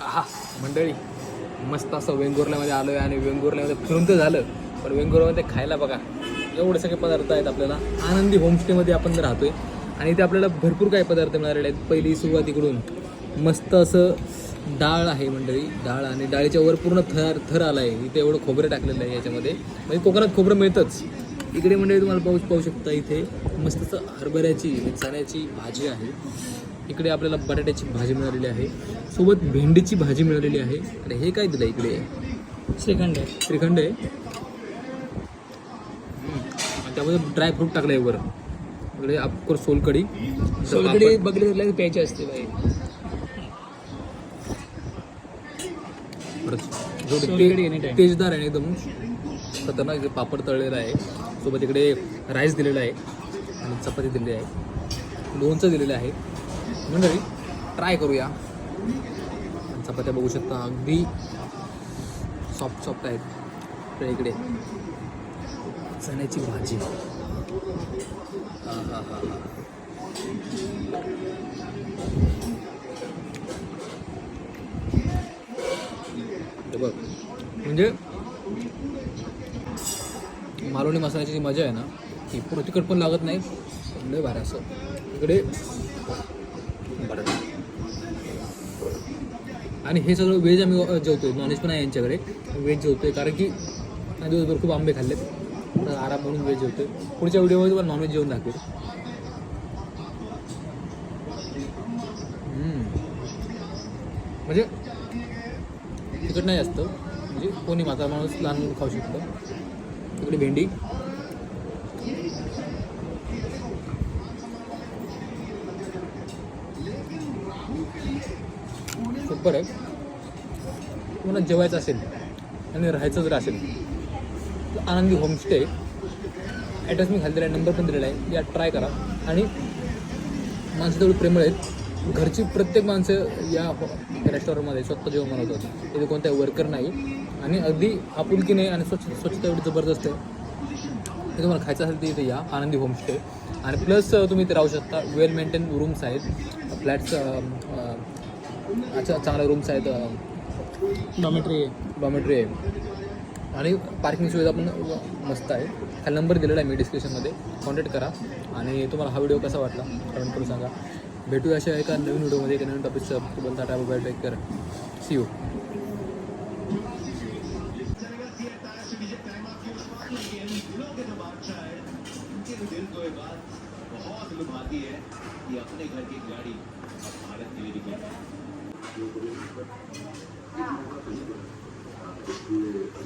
आहा मंडळी मस्त असं वेंगुर्ल्यामध्ये आलो आहे आणि वेंगुर्ल्यामध्ये फिरून तर झालं पण वेंगुर्ल्यामध्ये खायला बघा एवढे सगळे पदार्थ आहेत आपल्याला. आनंदी होमस्टेमध्ये आपण राहतोय. आणि इथे आपल्याला भरपूर काही पदार्थ मिळालेले आहेत. पहिली सुरुवातीकडून मस्त असं डाळ आहे मंडळी डाळ आणि डाळीच्या वर पूर्ण थर थर आला आहे इथे एवढं खोबरं टाकलेलं आहे याच्यामध्ये. म्हणजे कोकणात खोबरं मिळतंच. इकडे मंडळी तुम्हाला पाऊस पाहू शकता इथे मस्त असं हरभऱ्याची चण्याची भाजी आहे. इकडे आपल्याला बटाट्याची भाजी मिळालेली आहे. सोबत भेंडीची भाजी मिळालेली आहे. आणि हे काय दिलं इकडे? श्रीखंड आहे. श्रीखंड आहे? त्यामध्ये ड्रायफ्रूट टाकलं आहे वर. इकडे ऑफकोर्स सोलकडी सोलकडी बघली तर प्यायची असते बाई. तेजदार आहे एकदम. खतरनाक पापड तळलेला आहे. सोबत इकडे राईस दिलेला आहे. आणि चपाती दिलेली आहे. लोणचं दिलेलं आहे. मंडळी ट्राय करूया. चपात्या बघू शकता अगदी सॉफ्ट सॉफ्ट आहेत. आपल्या इकडे चण्याची भाजी. हां हां हां बघ म्हणजे मालवणी मसाल्याची जी मजा आहे ना ती पूर्ण तिखट पण लागत नाही लय भारी असं. इकडे आणि हे सगळं व्हेज आम्ही जेवतो नॉनव्हेज पण आहे यांच्याकडे. व्हेज आहे कारण की दिवसभर खूप आंबे खाल्लेत. तर आराम म्हणून व्हेज जेवतोय. पुढच्या व्हिडिओमध्ये पण नॉनव्हेज जेवून दाखवेल. म्हणजे तिकट नाही जास्त. म्हणजे कोणी माझा माणूस लहान खाऊ शकतो. इकडे भेंडी. फरक आहे तुम्हाला जेवायचं असेल आणि राहायचं जर असेल तर आनंदी होमस्टे ॲड्रेस मी खाल्लेला आहे नंबर पण दिलेला आहे या ट्राय करा. आणि माणसं तेवढी प्रेमळ आहेत. घरची प्रत्येक माणसं या रेस्टॉरंटमध्ये स्वतः जेवण बनवतात. तिथे कोणत्या वर्कर नाही. आणि अगदी आपुलकीने आणि स्वच्छ स्वच्छता एवढी जबरदस्त आहे. तुम्हाला खायचं असेल तर इथे या आनंदी होमस्टे आणि प्लस तुम्ही इथे राहू शकता. वेल मेंटेन रूम्स आहेत. फ्लॅट्स अच्छा चांगल्या रूम्स आहेत डॉमेट्री डॉमेटरी आहे. आणि पार्किंग सुविधा पण मस्त आहे. खाली नंबर दिलेला आहे मी डिस्क्रिप्शनमध्ये कॉन्टॅक्ट करा. आणि तुम्हाला हा व्हिडिओ कसा वाटला कमेंट करून सांगा. भेटूया अशा एका नवीन व्हिडिओमध्ये एका नवीन टॉपिकचं बोलता tata bye take care. See you बहुत लुभाती है कि अपने घर की गाड़ी अब भारत なかなか見えないです。